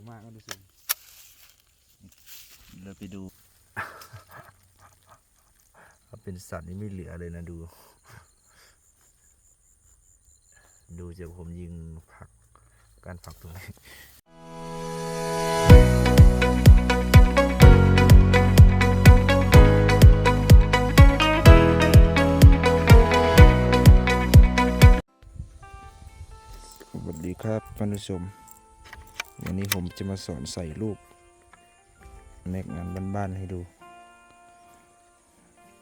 งมากนะดูสิเราไปดูถ้าเป็นสัตว์นี่ไม่เหลือเลยนะดู ดูจะผมยิงผักการผักตรงนี้สวัสดีครับท่านผู้ชม วันนี้ผมจะมาสอนใส่ลูกแม็กงานบ้านๆให้ดู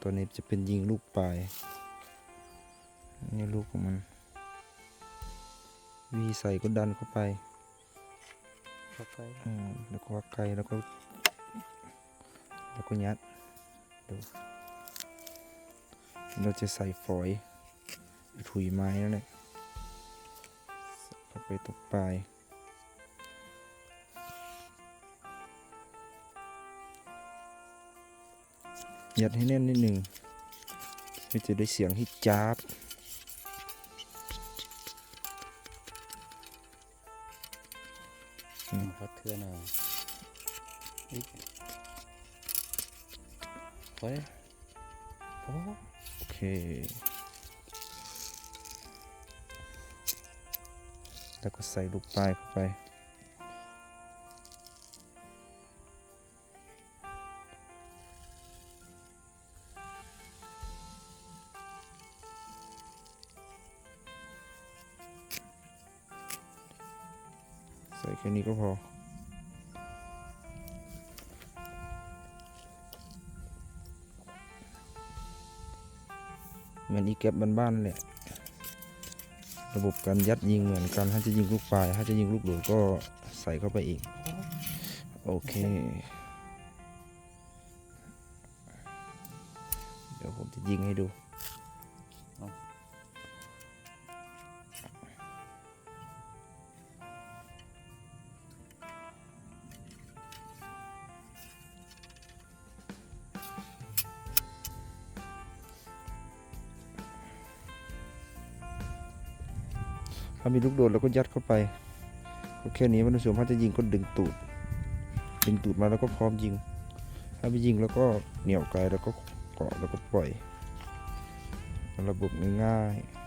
ตัวนี้จะเป็นยิงลูกปลาย นี่ลูกของมัน วีใส่ก็ดันเข้าไปเข้าไปอืมแล้วก็ไกลแล้วก็ แล้วก็ยัดดูเราจะใส่ฝอยถุยไม้นั่นแหละใส่เข้าไปตรงปลาย ยัดให้แน่นนิดหนึ่งเพื่อจะได้เสียงที่จ้าบพัดเทือนอาอีกพอเลยโอเค แล้วก็ใส่ลูกปลายเข้าไป ส่แค่นี้ก็พอเหมือนอีแก็บบ้านๆแหละ ระบบการยัดยิงเหมือนกัน ถ้าจะยิงลูกปลาย ถ้าจะยิงลูกโดดก็ใส่เข้าไปอีก โอเค เดี๋ยวผมจะยิงให้ดูามีลูกโดดเราก็ยัดเข้าไปก็แค่นี้มันผู้ชมถ้าจะยิงก็ดึงตูด ดึงตูดมาแล้วก็พร้อมยิง ถ้าไม่ยิงแล้วก็เหนี่ยวไกลแล้วก็เกาะแล้วก็ปล่อยระบบง่ายๆ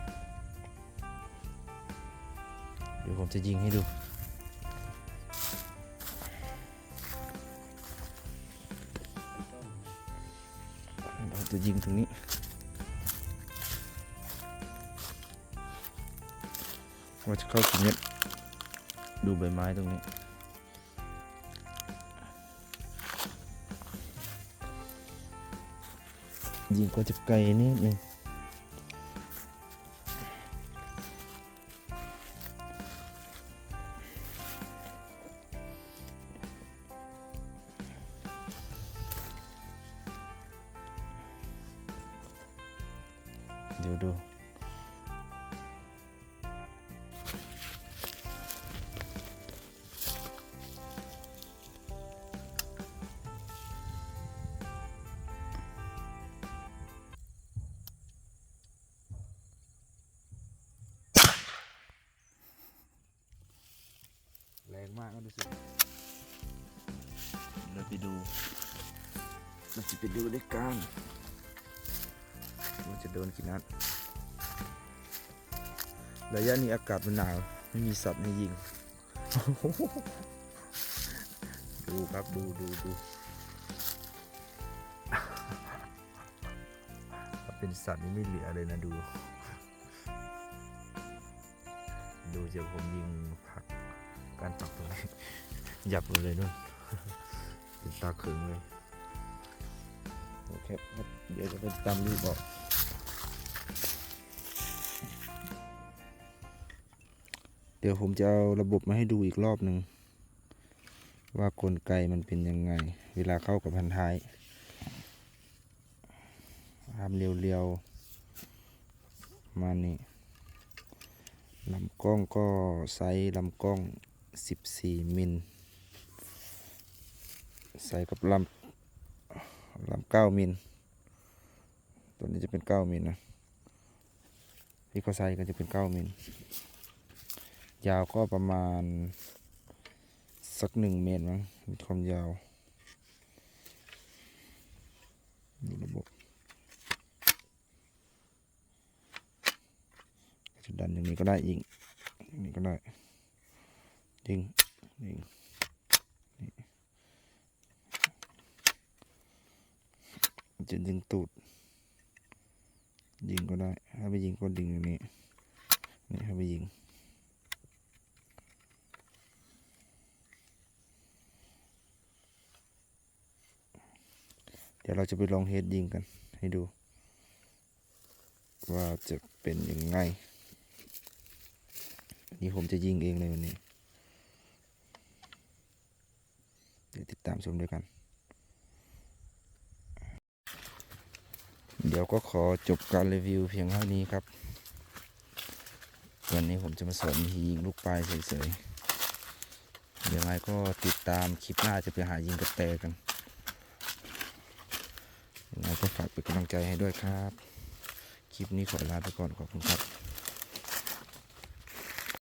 เดี๋ยวผมจะยิงให้ดูเราจะยิงตรงนี้ ว่าจะเข้ากี่เม็ดดูใบไม้ตรงนี้ ยิงก็จะไกลนิดนึงเดี๋ยวดู มากนะดูสิเราไปดูเราจะไปดูด้วยกันว่าจะโดนกี่นัดระยะนี้อากาศมันหนาวไม่มีสัตว์ให้ยิง ดูครับดูดูดูถ้าเป็นสัตว์นี่ไม่เหลือเลยนะดู ดูเดี๋ยวผมยิงผัก การปักตรงนี้หยับเลยนู่นเป็นตาเขิงเลยโอเคครับเดี๋ยวจะไปตามรูปออกเดี๋ยวผมจะเอาระบบมาให้ดูอีกรอบหนึ่ง ว่ากลไกมันเป็นยังไง เวลาเข้ากับพันท้ายทำเรียวๆมานี่ลำกล้องก็ไซส์ลำกล้อง 14 มิล ใส่กับลำลำเก้ามิล ตัวนี้จะเป็นเก้ามิลนะที่เขาใส่ก็จะเป็นเก้ามิล ยาวก็ประมาณสักหนึ่งเมตรมั้งมีความยาวดูระบบจะดันอย่างนี้ก็ได้ยิงอย่างนี้ก็ได้ ยิงยิงจะยิงตูด ยิงก็ได้ ถ้าไม่ยิงก็ดึงอย่างนี้ นี่ถ้าไม่ยิง เดี๋ยวเราจะไปลองเฮดยิงกันให้ดู ว่าจะเป็นยังไงนนี้ผมจะยิงเองเลยวันนี้ เดี๋ยวติดตามชมด้วยกัน เดี๋ยวก็ขอจบการรีวิวเพียงเท่านี้ครับ วันนี้ผมจะมาสอนยิงลูกปลายเฉยๆเดี๋ยวไงก็ติดตามคลิปหน้าจะไปหายิงกระแตกันยังไงก็ฝากเป็นกำลังใจให้ด้วยครับ คลิปนี้ขอลาไปก่อนขอบคุณครับ